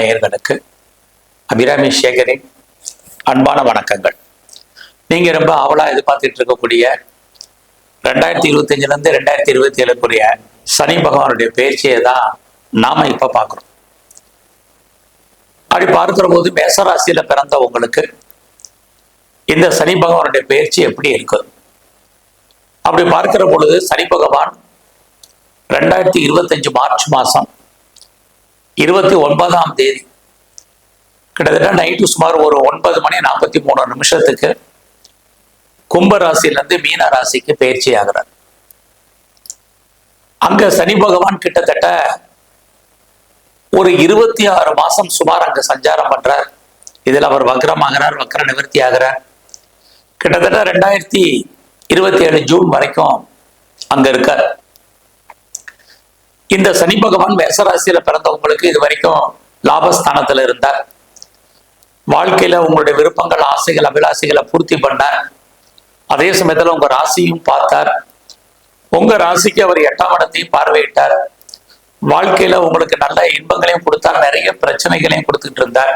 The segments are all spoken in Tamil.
நேயர்களுக்கு அபிராமி சேகரின் அன்பான வணக்கங்கள். நீங்க ரொம்ப ஆவலா எதிர்பார்த்துட்டு இருக்கக்கூடிய ரெண்டாயிரத்தி இருபத்தஞ்சுல ரெண்டாயிரத்தி இருபத்தி ஏழுக்குரிய சனி பகவானுடைய பேச்சியை தான் நாம இப்ப பார்க்குறோம். அப்படி பார்க்கிற போது மேசராசியில பிறந்த உங்களுக்கு இந்த சனி பகவானுடைய பயிற்சி எப்படி இருக்கு அப்படி பார்க்கிற பொழுது சனி பகவான் ரெண்டாயிரத்தி இருபத்தஞ்சு மார்ச் மாசம் இருபத்தி ஒன்பதாம் தேதி. கிட்டத்தட்ட நைட்டு சுமார் ஒரு ஒன்பது மணி நாற்பத்தி மூணு நிமிஷத்துக்கு கும்ப ராசியிலிருந்து மீன ராசிக்கு பயிற்சி ஆகிறார். அங்க சனி பகவான் கிட்டத்தட்ட ஒரு இருபத்தி ஆறு மாசம் சுமார் அங்க சஞ்சாரம் பண்றார். இதில் அவர் வக்ரமாகிறார் வக்ர நிவர்த்தி ஆகிறார். கிட்டத்தட்ட ரெண்டாயிரத்தி இருபத்தி ஏழு ஜூன் வரைக்கும் அங்க இருக்கார். இந்த சனி பகவான் மேசராசியில பிறந்தவங்களுக்கு இது வரைக்கும் லாபஸ்தானத்துல இருந்தார். வாழ்க்கையில உங்களுடைய விருப்பங்கள் ஆசைகள் அபிலாசைகளை பூர்த்தி பண்ணார். அதே சமயத்துல உங்க ராசியும் பார்த்தார். உங்க ராசிக்கு அவர் எட்டாம் இடத்தையும் பார்வையிட்டார். வாழ்க்கையில உங்களுக்கு நல்ல இன்பங்களையும் கொடுத்தார். நிறைய பிரச்சனைகளையும் கொடுத்துட்டு இருந்தார்.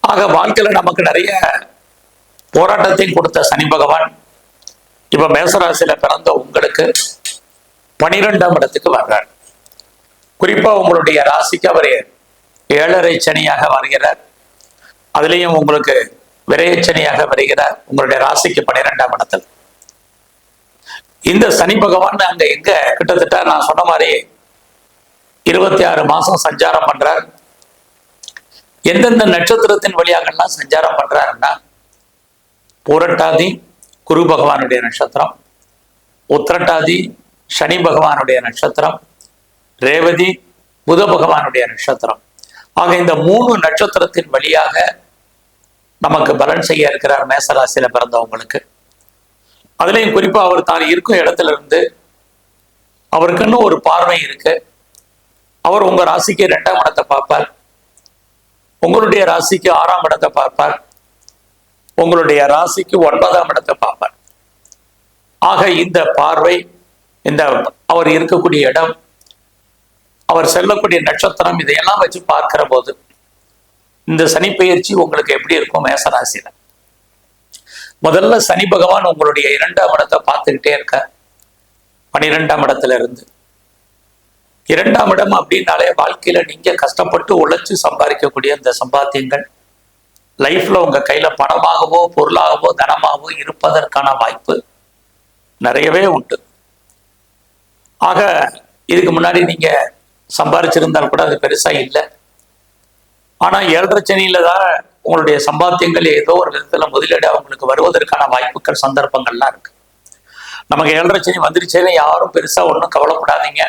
ஆக வாழ்க்கையில நமக்கு நிறைய போராட்டத்தையும் கொடுத்த சனி பகவான். இப்ப மேசராசியில பிறந்த உங்களுக்கு பனிரெண்டாம் இடத்துக்கு வர்றார். குறிப்பா உங்களுடைய ராசிக்கு அவர் ஏழரை சனியாக வருகிறார். அதுலேயும் உங்களுக்கு விரையச்சனியாக வருகிறார். உங்களுடைய ராசிக்கு பனிரெண்டாம் இடத்தில். இந்த சனி பகவான் அங்க எங்க? கிட்டத்தட்ட நான் சொன்ன மாதிரி இருபத்தி ஆறு மாசம் சஞ்சாரம் பண்றார். எந்தெந்த நட்சத்திரத்தின் வழியாகலாம் சஞ்சாரம் பண்றாருன்னா பூரட்டாதி குரு பகவானுடைய நட்சத்திரம் உத்திரட்டாதி சனி பகவானுடைய நட்சத்திரம் ரேவதி புத பகவானுடைய நட்சத்திரம். ஆக இந்த மூணு நட்சத்திரத்தின் வழியாக நமக்கு பலன் செய்ய இருக்கிறார் மேசராசியில பிறந்தவங்களுக்கு. அதுலேயும் குறிப்பா அவர் தான் இருக்கும் இடத்துல இருந்து அவருக்குன்னு ஒரு பார்வை இருக்கு. அவர் உங்க ராசிக்கு ரெண்டாம் இடத்தை பார்ப்பார். உங்களுடைய ராசிக்கு ஆறாம் இடத்தை பார்ப்பார். உங்களுடைய ராசிக்கு ஒன்பதாம் இடத்தை பார்ப்பார். ஆக இந்த பார்வை இந்த அவர் இருக்கக்கூடிய இடம் அவர் செல்லக்கூடிய நட்சத்திரம் இதையெல்லாம் வச்சு பார்க்கிற போது இந்த சனி பயிற்சி உங்களுக்கு எப்படி இருக்கும் மேசராசியில? முதல்ல சனி பகவான் உங்களுடைய இரண்டாம் இடத்தை பார்த்துக்கிட்டே இருக்க பனிரெண்டாம் இடத்துல இருந்து. இரண்டாம் இடம் அப்படின்னாலே வாழ்க்கையில நீங்க கஷ்டப்பட்டு உழைச்சு சம்பாதிக்கக்கூடிய இந்த சம்பாத்தியங்கள். லைஃப்ல உங்க கையில பணமாகவோ பொருளாகவோ தனமாகவோ இருப்பதற்கான வாய்ப்பு நிறையவே உண்டு. ஆக இதுக்கு முன்னாடி நீங்க சம்பாரிச்சிருந்தால் கூட அது பெருசா இல்லை. ஆனா ஏழரை சனியில தான் உங்களுடைய சம்பாத்தியங்கள் ஏதோ ஒரு விதத்துல முதலீடு அவங்களுக்கு வருவதற்கான வாய்ப்புகள் சந்தர்ப்பங்கள்லாம் இருக்கு. நமக்கு ஏழரை சனி வந்துருச்சேன்னு யாரும் பெருசா ஒன்றும் கவலைப்படாதீங்க.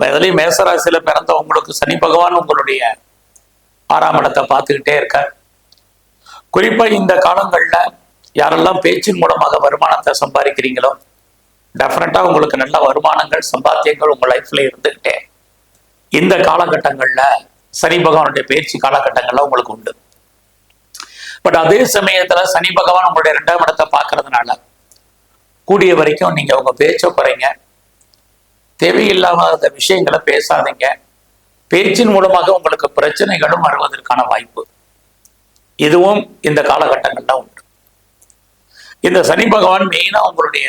எதுலையும் மேசராசியில பிறந்த உங்களுக்கு சனி பகவான் உங்களுடைய ஆறாம் இடத்தை பார்த்துக்கிட்டே இருக்கார். குறிப்பா இந்த காலங்கள்ல யாரெல்லாம் பேச்சின் மூலமாக வருமானத்தை சம்பாதிக்கிறீங்களோ டெஃபினட்டா உங்களுக்கு நல்ல வருமானங்கள் சம்பாத்தியங்கள் உங்க லைஃப்ல இருந்துகிட்டே. இந்த காலகட்டங்கள்ல சனி பகவானுடைய பயிற்சி காலகட்டங்கள்ல உங்களுக்கு உண்டு. பட் அதே சமயத்துல சனி பகவான் உங்களுடைய ரெண்டாம் இடத்தை பார்க்கறதுனால கூடிய வரைக்கும் நீங்க உங்க பேச்சை குறைங்க. தேவையில்லாத விஷயங்களை பேசாதீங்க. பேச்சின் மூலமாக உங்களுக்கு பிரச்சனைகளும் வருவதற்கான வாய்ப்பு. இதுவும் இந்த காலகட்டங்கள்ல உண்டு. இந்த சனி பகவான் மெயினா உங்களுடைய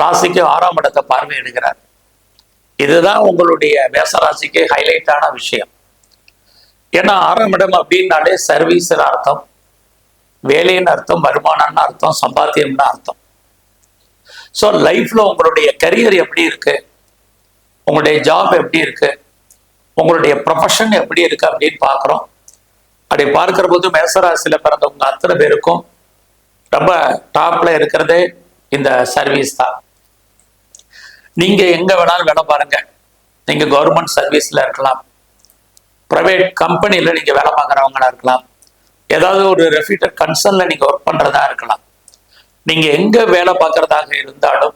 ராசிக்கு ஆறாம் இடத்தை பார்வையிடுகிறார். இதுதான் உங்களுடைய மேசராசிக்கு ஹைலைட்டான விஷயம். ஏன்னா ஆறாம் இடம் அப்படின்னாலே சர்வீஸ்னு அர்த்தம். வேலைன்னு அர்த்தம் வருமானம்னு அர்த்தம் சம்பாத்தியம்னு அர்த்தம். ஸோ லைஃப்ல உங்களுடைய கரியர் எப்படி இருக்கு? உங்களுடைய ஜாப் எப்படி இருக்கு? உங்களுடைய ப்ரொஃபஷன் எப்படி இருக்கு அப்படின்னு பார்க்குறோம். அப்படி பார்க்குற போது மேசராசியில் பிறந்தவங்க அத்தனை பேருக்கும் ரொம்ப டாப்ல இருக்கிறதே இந்த சர்வீஸ் தான். நீங்க எங்க வேணாலும் வேலை பாருங்க. நீங்க கவர்மெண்ட் சர்வீஸ்ல இருக்கலாம். ப்ரைவேட் கம்பெனியில நீங்க வேலை பார்க்குறவங்களா இருக்கலாம். ஏதாவது ஒரு ரெஃப்யூட்டர் கன்சர்ன்ல நீங்க ஒர்க் பண்றதா இருக்கலாம். நீங்க எங்க வேலை பார்க்கறதாக இருந்தாலும்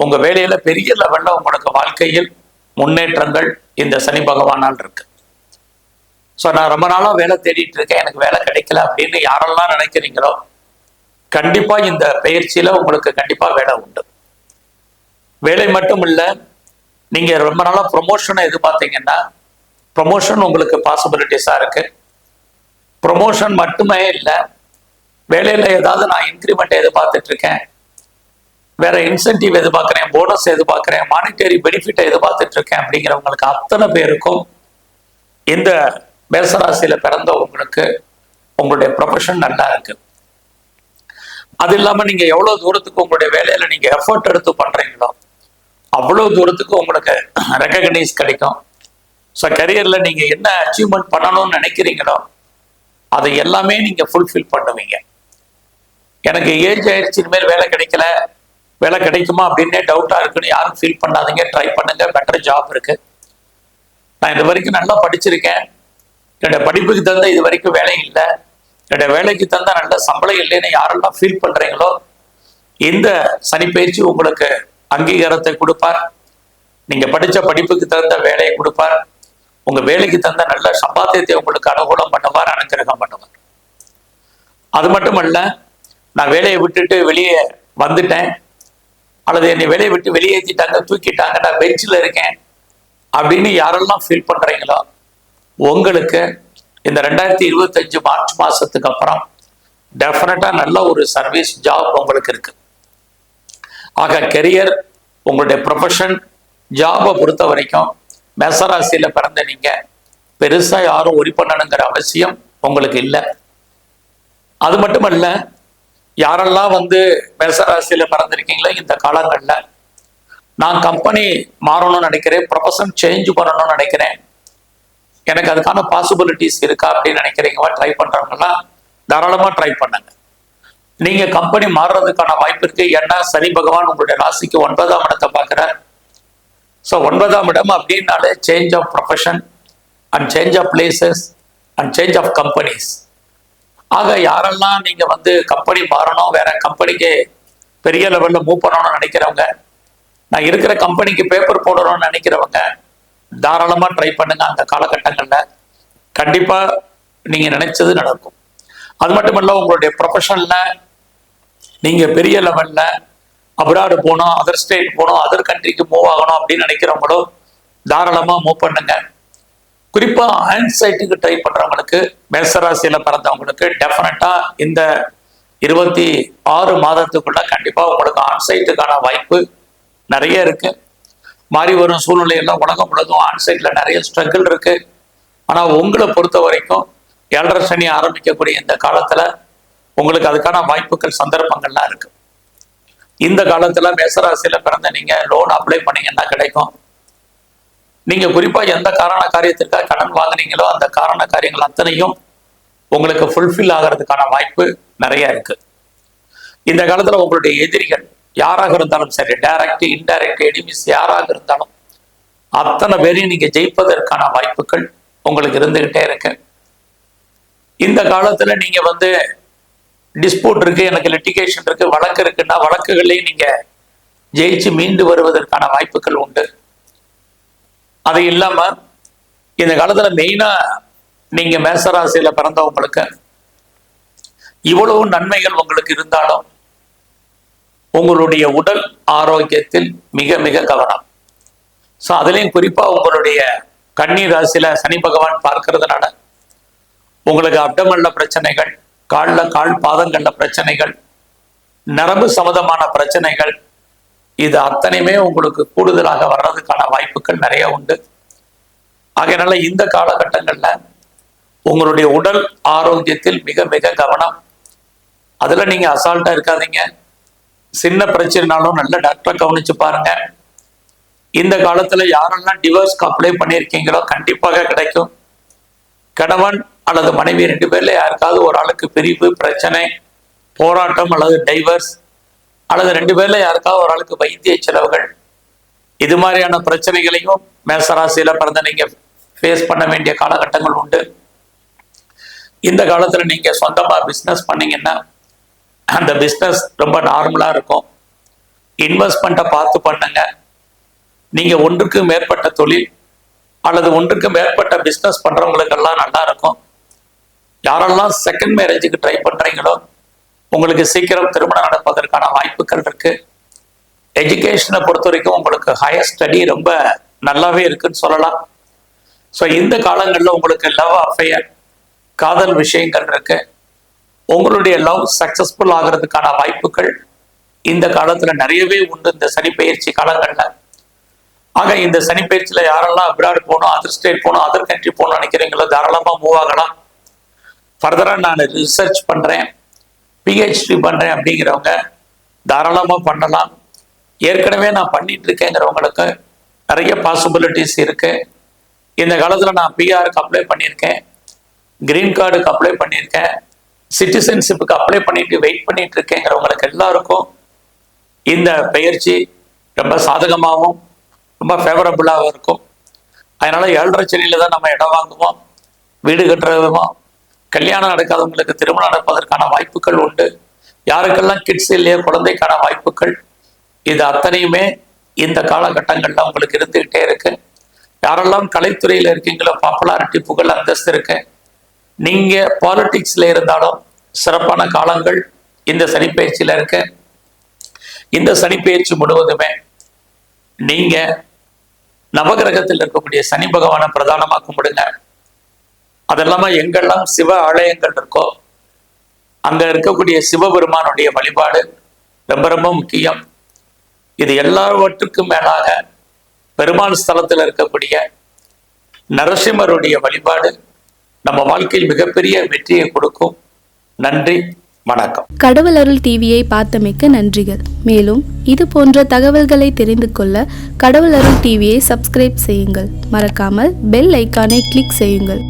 உங்க வேலையில பெரிய லெவல்ல உங்களுக்கு வாழ்க்கையில் முன்னேற்றங்கள் இந்த சனி பகவானால் இருக்கு. ஸோ நான் ரொம்ப நாளாக வேலை தேடிட்டு இருக்கேன். எனக்கு வேலை கிடைக்கல அப்படின்னு யாரெல்லாம் நினைக்கிறீங்களோ கண்டிப்பா இந்த பயிற்சியில உங்களுக்கு கண்டிப்பா வேலை உண்டு. வேலை மட்டும் இல்லை நீங்க ரொம்ப நாளா ப்ரொமோஷனை எதிர்பார்த்தீங்கன்னா ப்ரொமோஷன் உங்களுக்கு பாசிபிலிட்டிஸாக இருக்கு. ப்ரொமோஷன் மட்டுமே இல்லை வேலையில் ஏதாவது நான் இன்க்ரிமெண்ட் எதிர்பார்த்துட்டு இருக்கேன் வேற இன்சென்டிவ் எதிர்பார்க்குறேன் போனஸ் எதிர்பார்க்குறேன் மானிட்டரி பெனிஃபிட்டை எதிர்பார்த்துட்டு இருக்கேன் அப்படிங்கிறவங்களுக்கு அத்தனை பேருக்கும் இந்த மேசராசியில பிறந்த உங்களுக்கு உங்களுடைய ப்ரொஃபஷன் நல்லா இருக்கு. அது இல்லாம நீங்க எவ்வளவு தூரத்துக்கு உங்களுடைய வேலையில நீங்க எஃபர்ட் எடுத்து பண்றீங்களோ அவ்வளோ தூரத்துக்கு உங்களுக்கு ரெக்கக்னைஸ் கிடைக்கும். ஸோ கரியரில் நீங்கள் என்ன அச்சீவ்மெண்ட் பண்ணணும்னு நினைக்கிறீங்களோ அதை எல்லாமே நீங்கள் ஃபுல்ஃபில் பண்ணுவீங்க. எனக்கு ஏஜ் ஆயிடுச்சு இனிமேல் வேலை கிடைக்கல வேலை கிடைக்குமா அப்படின்னே டவுட்டாக இருக்குன்னு யாரும் ஃபீல் பண்ணாதீங்க ட்ரை பண்ணுங்க பெட்டர் ஜாப் இருக்கு. நான் இது வரைக்கும் நல்லா படிச்சிருக்கேன். என்னோட படிப்புக்கு தகுந்த இது வரைக்கும் வேலை இல்லை. என்னோட வேலைக்கு தகுந்த நல்ல சம்பளம் இல்லைன்னு யாரெல்லாம் ஃபீல் பண்ணுறீங்களோ இந்த சனிப்பயிற்சி உங்களுக்கு அங்கீகாரத்தை கொடுப்பார். நீங்க படிச்ச படிப்புக்கு தகுந்த வேலையை கொடுப்பார். உங்க வேலைக்கு தகுந்த நல்ல சம்பாத்தியத்தை உங்களுக்கு அனுகூலம் பண்ணுவார் அனுக்கிரகம் பண்ணுவார். அது மட்டுமல்ல நான் வேலையை விட்டுட்டு வெளியே வந்துட்டேன். அல்லது என்னை வேலையை விட்டு வெளியேற்றிட்டாங்க தூக்கிட்டாங்க நான் பெஞ்சில் இருக்கேன் அப்படின்னு யாரெல்லாம் ஃபீல் பண்றீங்களோ உங்களுக்கு இந்த ரெண்டாயிரத்தி இருபத்தஞ்சு மார்ச் மாசத்துக்கு அப்புறம் டெஃபினட்டா நல்ல ஒரு சர்வீஸ் ஜாப் உங்களுக்கு இருக்கு. ஆக கெரியர் உங்களுடைய ப்ரொஃபஷன் ஜாபை பொறுத்த வரைக்கும் மேசராசியில் பிறந்த நீங்கள் பெருசாக யாரும் ஒரி பண்ணணுங்கிற அவசியம் உங்களுக்கு இல்லை. அது மட்டுமல்ல யாரெல்லாம் வந்து மேசராசியில் பிறந்திருக்கீங்களோ இந்த காலங்களில் நான் கம்பெனி மாறணும்னு நினைக்கிறேன் ப்ரொஃபஷன் சேஞ்ச் பண்ணணும்னு நினைக்கிறேன். எனக்கு அதுக்கான பாசிபிலிட்டிஸ் இருக்கா அப்படின்னு நினைக்கிறீங்களா ட்ரை பண்றவங்கலாம் தாராளமாக ட்ரை பண்ணுங்க. நீங்க கம்பெனி மாறுறதுக்கான வாய்ப்பு இருக்கு ஏன்னா சனி பகவான் உங்களுடைய ராசிக்கு ஒன்பதாம் இடத்தை பார்க்கிறார். ஸோ ஒன்பதாம் இடம் அப்படின்னாலே change of profession and change of places and change of companies ஆக யாரெல்லாம் நீங்க வந்து கம்பெனி மாறணும் வேற கம்பெனிக்கு பெரிய லெவலில் மூவ் பண்ணணும்னு நினைக்கிறவங்க நான் இருக்கிற கம்பெனிக்கு பேப்பர் போடணும்னு நினைக்கிறவங்க தாராளமாக ட்ரை பண்ணுங்க அந்த காலகட்டங்களில். கண்டிப்பாக நீங்கள் நினைச்சது நடக்கும். அது மட்டுமல்ல உங்களுடைய ப்ரொஃபஷனில் நீங்க பெரிய லெவல்ல அப்ராடு போகணும் அதர் ஸ்டேட் போகணும் அதர் கண்ட்ரிக்கு மூவ் ஆகணும் அப்படின்னு நினைக்கிறவங்களும் தாராளமா மூவ் பண்ணுங்க. குறிப்பா ஆன்சைட்டுக்கு ட்ரை பண்றவங்களுக்கு மேசராசியில பிறந்தவங்களுக்கு டெஃபினட்டா இந்த இருபத்தி ஆறு மாதத்துக்குள்ள கண்டிப்பா உங்களுக்கு ஆன்சைட்டுக்கான வாய்ப்பு நிறைய இருக்கு. மாறி வரும் சூழ்நிலையெல்லாம் உலகம் முழுதும் ஆன்சைட்ல நிறைய ஸ்ட்ரகிள் இருக்கு. ஆனா உங்களை பொறுத்த வரைக்கும் ஏழரை சனி ஆரம்பிக்கக்கூடிய இந்த காலத்துல உங்களுக்கு அதுக்கான வாய்ப்புகள் சந்தர்ப்பங்கள்லாம் இருக்கு. இந்த காலத்துல மேசராசியில பிறந்த நீங்க லோன் அப்ளை பண்ணீங்கன்னா கிடைக்கும். நீங்க குறிப்பா எந்த காரண காரியத்திற்காக கடன் வாங்குனீங்களோ அந்த காரண காரியங்கள் அத்தனையும் உங்களுக்கு ஃபுல்ஃபில் ஆகிறதுக்கான வாய்ப்பு நிறைய இருக்கு. இந்த காலத்துல உங்களுடைய எதிரிகள் யாராக இருந்தாலும் சரி டைரக்ட் இன்டைரக்ட் எனிமிஸ் யாராக இருந்தாலும் அத்தனை பேரையும் நீங்க ஜெயிப்பதற்கான வாய்ப்புகள் உங்களுக்கு இருந்துகிட்டே இருக்கு. இந்த காலத்துல நீங்க வந்து டிஸ்பியூட் இருக்கு எனக்கு லிட்டிகேஷன் இருக்கு வழக்கு இருக்குன்னா வழக்குகளையும் நீங்க ஜெயிச்சு மீண்டு வருவதற்கான வாய்ப்புகள் உண்டு. அது இல்லாம இந்த காலத்துல மெயினா நீங்க மேசராசியில பிறந்தவங்களுக்கு இவ்வளவு நன்மைகள் உங்களுக்கு இருந்தாலும் உங்களுடைய உடல் ஆரோக்கியத்தில் மிக மிக கவனம். ஸோ அதுலேயும் குறிப்பாக உங்களுடைய கன்னி ராசியில சனி பகவான் பார்க்கறதுனால உங்களுக்கு அப்டமல்ல பிரச்சனைகள் காலில் கால் பாதங்கள்ல பிரச்சனைகள் நரம்பு சம்மதமான பிரச்சனைகள் இது அத்தனையுமே உங்களுக்கு கூடுதலாக வர்றதுக்கான வாய்ப்புகள் நிறைய உண்டு. ஆகையினால இந்த காலகட்டங்கள்ல உங்களுடைய உடல் ஆரோக்கியத்தில் மிக மிக கவனம். அதுல நீங்க அசால்ட்டா இருக்காதீங்க. சின்ன பிரச்சனைனாலும் நல்ல டாக்டரை கவனிச்சு பாருங்க. இந்த காலத்துல யாரெல்லாம் டிவோர்ஸ்க்கு அப்ளை பண்ணியிருக்கீங்களோ கண்டிப்பாக கிடைக்கும். கணவன் அல்லது மனைவி ரெண்டு பேர்ல யாருக்காவது ஒரு ஆளுக்கு பிரிவு பிரச்சனை போராட்டம் அல்லது டைவர்ஸ் அல்லது ரெண்டு பேர்ல யாருக்காவது ஒரு ஆளுக்கு வைத்திய செலவுகள் இது மாதிரியான பிரச்சனைகளையும் மேசராசியில பிறந்த நீங்க ஃபேஸ் பண்ண வேண்டிய காலகட்டங்கள் உண்டு. இந்த காலத்துல நீங்க சொந்தமா பிஸ்னஸ் பண்ணீங்கன்னா அந்த பிஸ்னஸ் ரொம்ப நார்மலா இருக்கும். இன்வெஸ்ட்மெண்ட்டை பார்த்து பண்ணுங்க. நீங்க ஒன்றுக்கு மேற்பட்ட தொழில் அல்லது ஒன்றுக்கு மேற்பட்ட பிஸ்னஸ் பண்றவங்களுக்கெல்லாம் நல்லா இருக்கும். யாரெல்லாம் செகண்ட் மேரேஜுக்கு ட்ரை பண்றீங்களோ உங்களுக்கு சீக்கிரம் திருமணம் நடப்பதற்கான வாய்ப்புகள் இருக்கு. எஜுகேஷனை பொறுத்த வரைக்கும் உங்களுக்கு ஹையர் ஸ்டடி ரொம்ப நல்லாவே இருக்குன்னு சொல்லலாம். ஸோ இந்த காலங்களில் உங்களுக்கு லவ் அஃபையர் காதல் விஷயங்கள் இருக்கு. உங்களுடைய லவ் சக்சஸ்ஃபுல் ஆகிறதுக்கான வாய்ப்புகள் இந்த காலத்துல நிறையவே உண்டு இந்த சனிப்பயிற்சி காலங்களில் காலங்கள்ல. ஆக இந்த சனிப்பயிற்சியில் யாரெல்லாம் அப்ராட் போகணும் அதர் ஸ்டேட் போகணும் அதர் கண்ட்ரி போகணும்னு நினைக்கிறீங்களோ தாராளமா மூவ் ஆகலாம். ஃபர்தராக நான் ரிசர்ச் பண்ணுறேன் பிஹெச்டி பண்ணுறேன் அப்படிங்கிறவங்க தாராளமாக பண்ணலாம். ஏற்கனவே நான் பண்ணிட்டு இருக்கேங்கிறவங்களுக்கு நிறைய பாசிபிலிட்டிஸ் இருக்கு. இந்த காலத்தில் நான் பிஆருக்கு அப்ளை பண்ணியிருக்கேன். கிரீன் கார்டுக்கு அப்ளை பண்ணியிருக்கேன். சிட்டிசன்ஷிப்புக்கு அப்ளை பண்ணிட்டு வெயிட் பண்ணிட்டு இருக்கேங்கிறவங்களுக்கு எல்லாருக்கும் இந்த பயிற்சி ரொம்ப சாதகமாகவும் ரொம்ப ஃபேவரபுளாகவும் இருக்கும். அதனால ஏழரை சென்னையில தான் நம்ம இடம் வாங்குவோம். வீடு கட்டுறதுமோ கல்யாணம் நடக்காதவங்களுக்கு திருமணம் நடப்பதற்கான வாய்ப்புகள் உண்டு. யாருக்கெல்லாம் கிட்ஸ் இல்லையோ குழந்தைக்கான வாய்ப்புகள் இது அத்தனையுமே இந்த காலகட்டங்கள்ல உங்களுக்கு இருந்துகிட்டே இருக்கு. யாரெல்லாம் கலைத்துறையில இருக்கீங்களோ பாப்புலாரிட்டி புகழ் அந்தஸ்து இருக்கு. நீங்க பாலிட்டிக்ஸ்ல இருந்தாலும் சிறப்பான காலங்கள் இந்த சனிப்பயிற்சியில இருக்கு. இந்த சனிப்பயிற்சி முழுவதுமே நீங்க நவகிரகத்தில் இருக்கக்கூடிய சனி பகவானை பிரதானமாக கும்பிடுங்க. அது எங்கெல்லாம் சிவ ஆலயங்கள் இருக்கோ அங்க இருக்கக்கூடிய சிவபெருமானுடைய வழிபாடு ரொம்ப ரொம்ப முக்கியம். இது எல்லாவற்றுக்கும் மேலாக பெருமாள் ஸ்தலத்தில் இருக்கக்கூடிய நரசிம்மருடைய வழிபாடு நம்ம வாழ்க்கையில் மிகப்பெரிய வெற்றியை கொடுக்கும். நன்றி வணக்கம். கடவுள் அருள் டிவியை பார்த்தமைக்கு நன்றிகள். மேலும் இது போன்ற தகவல்களை தெரிந்து கொள்ள கடவுள் அருள் டிவியை சப்ஸ்கிரைப் செய்யுங்கள். மறக்காமல் பெல் ஐக்கானை கிளிக் செய்யுங்கள்.